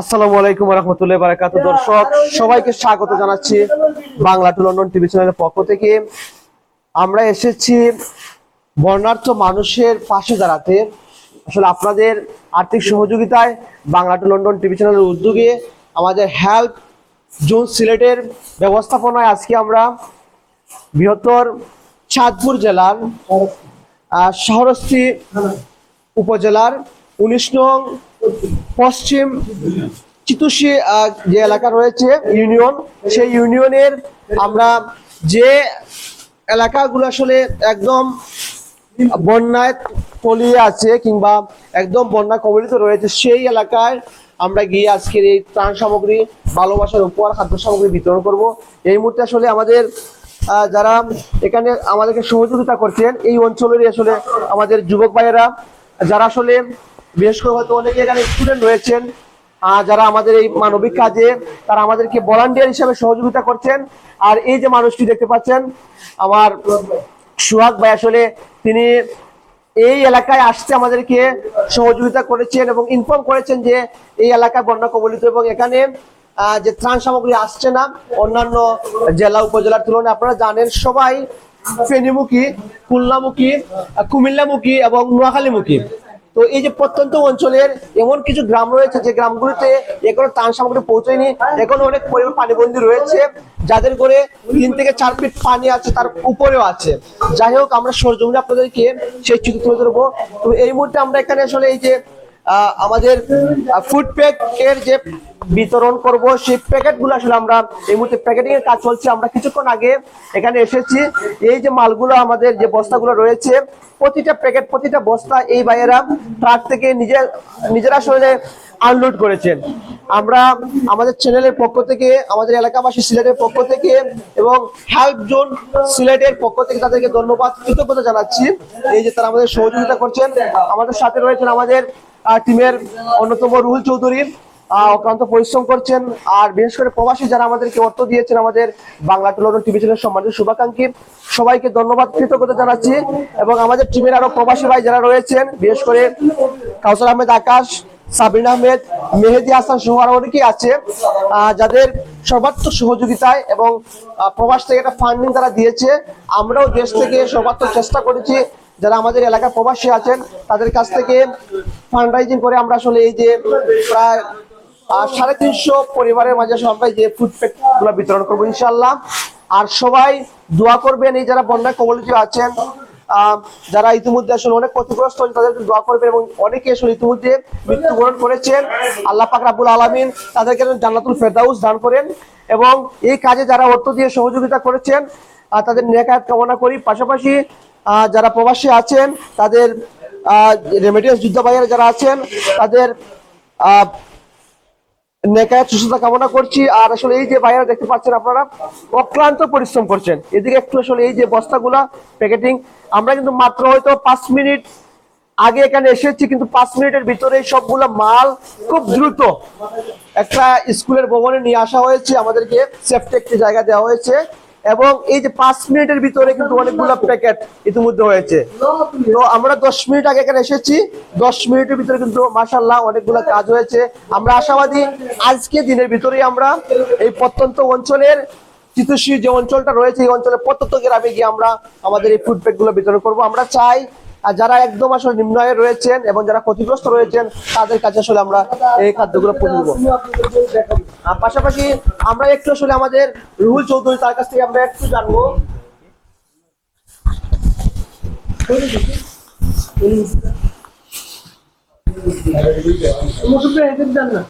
আসসালামু আলাইকুম রহমতুল্লাহ বারাকাতু দর্শক সবাইকে স্বাগত জানাচ্ছি বাংলা টু লন্ডন টিভি চ্যানেলের পক্ষ থেকে। আমরা এসেছি বর্ণার্থ মানুষের পাশে দাঁড়াতে। আসলে আপনাদের আর্থিক সহযোগিতায় বাংলা টু লন্ডন টিভি চ্যানেলের উদ্যোগে আমাদের হেল্প জোন সিলেটের ব্যবস্থাপনায় আজকে আমরা বৃহত্তর চাঁদপুর জেলার আহ, শাহরস্তি উপজেলার উনিশ নং পশ্চিম চিতুষি যে এলাকা রয়েছে, ইউনিয়ন, সেই ইউনিয়নের আমরা যে এলাকাগুলো আসলে একদম বন্যায় তলিয়ে আছে কিংবা একদম বন্যা কবলিত রয়েছে, সেই এলাকায় আমরা গিয়ে আজকের এই ত্রাণ সামগ্রী ভালোবাসার উপহার, খাদ্য সামগ্রী বিতরণ করব। এই মুহূর্তে আসলে আমাদের যারা এখানে আমাদেরকে সহযোগিতা করছেন, এই অঞ্চলেরই আসলে আমাদের যুবক ভাইয়েরা, যারা আসলে বিশেষ করে হয়তো অনেকে এখানে স্টুডেন্ট রয়েছেন যারা আমাদের এই মানবিক কাজে, তারা আমাদেরকে ভলান্টিয়ার হিসাবে সহযোগিতা করছেন। আর এই যে মানুষটি দেখতে পাচ্ছেন, আমার সুহাগ ভাই আসলে তিনি এই এলাকায় আসতে আমাদেরকে সহযোগিতা করেছেন এবং ইনফর্ম করেছেন যে এই এলাকায় বন্যা কবলিত এবং এখানে যে ত্রাণ সামগ্রী আসছে না, অন্যান্য জেলা উপজেলার তুলনায় আপনারা জানেন সবাই ফেনীমুখী, খুলনামুখী, কুমিল্লামুখী এবং নোয়াখালীমুখী। তো এই যে প্রত্যন্ত অঞ্চলের এমন কিছু গ্রাম রয়েছে, যে গ্রামগুলিতে এখনও ত্রাণ সামগ্রী পৌঁছয়নি। এখনও অনেক পরিমাণ পানিবন্দী রয়েছে, যাদের করে তিন থেকে চার ফিট পানি আছে, তার উপরেও আছে। যাই হোক, আমরা সরজমিনে আপনাদেরকে সেই চিত্র তুলে ধরবো। তো এই মুহূর্তে আমরা এখানে আসলে এই যে আমাদের ফুড প্যাক এর যে বিতরণ করব, সেই প্যাকেটগুলো আসলে আমরা এই মুহূর্তে প্যাকেটিং এর কাজ চলছে। আমরা কিছুক্ষণ আগে এখানে এসেছি। এই যে মালগুলো, আমাদের যে বস্তাগুলো রয়েছে, প্রতিটা প্যাকেট প্রতিটা বস্তা এই ভাইয়েরা ট্রাক থেকে নিজে, নিজেরা আসলে আনলোড করেছেন। আমরা আমাদের চ্যানেলের পক্ষ থেকে, আমাদের এলাকাবাসী সিলেটের পক্ষ থেকে এবং হেল্প জোন সিলেটের পক্ষ থেকে তাদেরকে ধন্যবাদ, কৃতজ্ঞতা জানাচ্ছি। এই যে তারা আমাদের সহযোগিতা করছেন, আমাদের সাথে রয়েছেন আমাদের টিমের অন্যতম রুহুল চৌধুরী আহ, অক্লান্ত পরিশ্রম করছেন। আর বিশেষ করে প্রবাসী যারা আমাদেরকে অর্থ দিয়েছেন আমাদের বাংলা টেলিভিশন টিভি চ্যানেল সম্মানিত শুভাকাঙ্ক্ষী সবাইকে ধন্যবাদ কৃতজ্ঞতা জানাচ্ছি। এবং আমাদের টিমের আরও প্রবাসী ভাই যারা রয়েছেন বিশেষ করে কাউসার আহমেদ আকাশ সাবিন আহমেদ মেহেদি হাসান সহ আরও অনেকেই আছে যাদের সর্বাত্মক সহযোগিতায় এবং প্রবাস থেকে একটা ফান্ডিং তারা দিয়েছে। আমরাও দেশ থেকে সর্বাত্মক চেষ্টা করেছি যারা আমাদের এলাকার প্রবাসী আছেন তাদের কাছ থেকে ফান্ড রাইজিং করে আমরা আসলে এই যে প্রায় সাড়ে তিনশো পরিবারের মাঝে আমরা যে ফুড প্যাকগুলো বিতরণ করব ইনশাল্লাহ আর সবাই দোয়া করবেন এই যারা বন্যায় কবলিত আছেন যারা ইতিমধ্যে আসলে অনেক ক্ষতিগ্রস্ত হয়েছে তাদেরকে দোয়া করবেন এবং অনেকে আসলে ইতিমধ্যে মৃত্যুবরণ করেছেন। আল্লাহ পাক রাব্বুল আলামিন তাদেরকে জান্নাতুল ফেরদাউস দান করেন এবং এই কাজে যারা অর্থ দিয়ে সহযোগিতা করেছেন আহ, তাদের নেকাত কামনা করি। পাশাপাশি যারা প্রবাসী আছেন, তাদের রেমিডিয়াস যুদ্ধ ভাইয়েরা যারা আছেন, তাদের নেকায় সুস্থতা কামনা করছি। আর আসলে এই যে ভাইয়ারা দেখতে পাচ্ছেন আপনারা, অক্লান্ত পরিশ্রম করছেন। এদিকে একটু আসলে এই যে বস্তাগুলা প্যাকেটিং আমরা কিন্তু মাত্র হয়তো পাঁচ মিনিট আগে এখানে এসেছি, কিন্তু পাঁচ মিনিটের ভিতরে সবগুলো মাল খুব দ্রুত একটা স্কুলের ভবনে নিয়ে আসা হয়েছে। আমাদেরকে সেফটি একটি জায়গা দেওয়া হয়েছে। এবং এই যে পাঁচ মিনিটের ভিতরে কিন্তু অনেকগুলো প্যাকেট ইতিমধ্যে হয়েছে। তো আমরা দশ মিনিট আগে এখানে এসেছি। দশ মিনিটের ভিতরে কিন্তু মাসাল্লাহ অনেকগুলো কাজ হয়েছে। আমরা আশাবাদী আজকে দিনের ভিতরেই আমরা এই প্রত্যন্ত অঞ্চলের চিতুষী যে অঞ্চলটা রয়েছে, এই অঞ্চলের প্রত্যন্ত গ্রামে গিয়ে আমরা আমাদের এই ফুডপ্যাকগুলো বিতরণ করব। আমরা চাই আর যারা একদম আসলে নিম্ন রয়েছেন এবং যারা ক্ষতিগ্রস্ত রয়েছেন, তাদের কাছে আসলে আমরা এই খাদ্যগুলো পৌঁছে আর পাশাপাশি আমরা একটু আসলে আমাদের রুহুল চৌধুরী, তার কাছ থেকে আমরা একটু জানব।